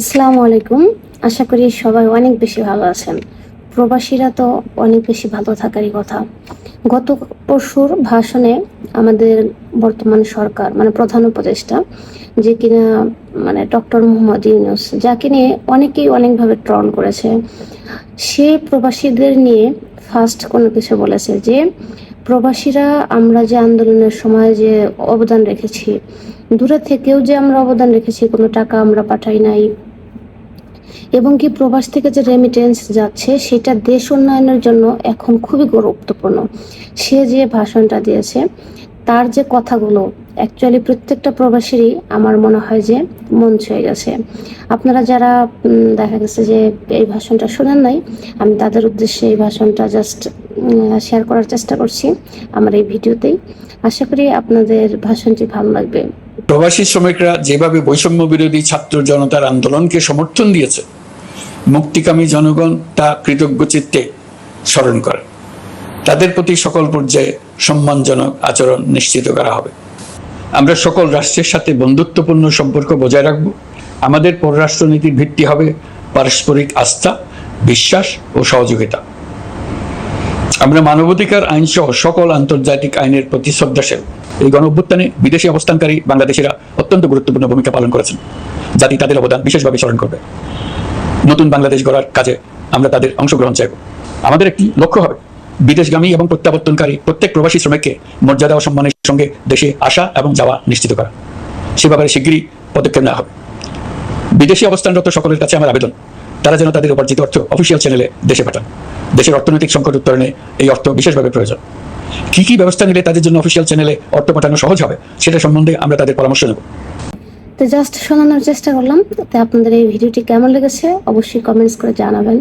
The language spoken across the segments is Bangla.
আসসালামু আলাইকুম। আশা করি সবাই অনেক বেশি ভালো আছেন। প্রবাসীরা তো অনেক বেশি ভালো থাকারই কথা। গত পরশুর ভাষণে আমাদের বর্তমান সরকার মানে প্রধান উপদেষ্টা, যে কিনা মানে ডক্টর মোহাম্মদ ইউনুস, যাকে নিয়ে অনেকেই অনেকভাবে ট্রন করেছে, সে প্রবাসীদের নিয়ে ফার্স্ট কোনো কিছু বলেছে যে, প্রবাসীরা আমরা যে আন্দোলনের সময় যে অবদান রেখেছি, দূরে থেকেও যে আমরা অবদান রেখেছি, কোনো টাকা আমরা পাঠাই নাই এবং কি প্রবাস থেকে যে রেমিটেন্স যাচ্ছে, সেটা দেশ উন্নয়নের জন্য এখন খুবই গুরুত্বপূর্ণ। সে যে ভাষণটা দিয়েছে, তার যে কথাগুলো অ্যাকচুয়ালি প্রত্যেকটা প্রবাসীরই আমার মনে হয় যে মন ছুঁয়ে গেছে। আপনারা যারা দেখা গেছে যে এই ভাষণটা শোনেন নাই, আমি তাদের উদ্দেশ্যে এই ভাষণটা জাস্ট শেয়ার করার চেষ্টা করছি আমার এই ভিডিওতেই। আশা করি আপনাদের ভাষণটি ভালো লাগবে। প্রবাসী শ্রমিকরা যেভাবে বৈষম্য বিরোধী ছাত্র জনতার আন্দোলনকে সমর্থন দিয়েছে, মুক্তিকামী জনগণ তা কৃতজ্ঞ চিত্তে স্মরণ করে। তাদের প্রতি সকল পর্যায়ে সম্মানজনক আচরণ নিশ্চিত করা হবে। আমরা সকল রাষ্ট্রের সাথে বন্ধুত্বপূর্ণ সম্পর্ক বজায় রাখব। আমাদের পররাষ্ট্রনীতির ভিত্তি হবে পারস্পরিক আস্থা, বিশ্বাস ও সহযোগিতা। আমরা মানবাধিকার আইন সহ সকল আন্তর্জাতিক আইনের প্রতি শ্রদ্ধাশীল। এই গণ অভ্যুত্থানে বিদেশি অবস্থানকারী বাংলাদেশিরা অত্যন্ত গুরুত্বপূর্ণ ভূমিকা পালন করেছেন। জাতি তাদের অবদান বিশেষভাবে স্মরণ করবে। নতুন বাংলাদেশ গড়ার কাজে আমরা তাদের অংশগ্রহণ চাইব। আমাদের একটি লক্ষ্য হবে। বিদেশগামী এবং প্রত্যাবর্তনকারী প্রত্যেক প্রবাসী শ্রমিককে মর্যাদা ও সম্মানের সঙ্গে দেশে আসা এবং যাওয়া নিশ্চিত করা। সে ব্যাপারে শিগগিরই পদক্ষেপ নেওয়া হবে। বিদেশি অবস্থানরত সকলের কাছে আমার আবেদন। তারা যেন তাদের উপার্জিত অর্থ অফিসিয়াল চ্যানেলে দেশে পাঠান। দেশের অর্থনৈতিক সংকট উত্তরণে এই অর্থ বিশেষভাবে প্রয়োজন। কি কি ব্যবস্থা নিলে তাদের জন্য অফিসিয়াল চ্যানেলে অর্থ পাঠানো সহজ হবে, সেটা সম্বন্ধে আমরা তাদের পরামর্শ নেব। তো জাস্ট শোনানোর চেষ্টা করলাম, তাতে আপনাদের এই ভিডিওটি কেমন লেগেছে অবশ্যই কমেন্টস করে জানাবেন।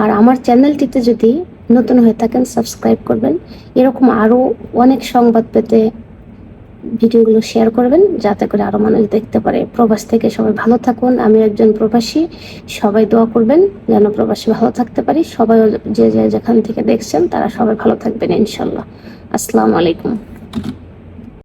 আর আমার চ্যানেলটিতে যদি নতুন হয়ে থাকেন সাবস্ক্রাইব করবেন। এরকম আরও অনেক সংবাদ পেতে ভিডিওগুলো শেয়ার করবেন, যাতে করে আরও মানুষ দেখতে পারে। প্রবাস থেকে সবাই ভালো থাকুন। আমি একজন প্রবাসী, সবাই দোয়া করবেন যেন প্রবাসী ভালো থাকতে পারি। সবাই যে যে যেখান থেকে দেখছেন, তারা সবাই ভালো থাকবেন, ইনশাল্লাহ। আসসালামু আলাইকুম।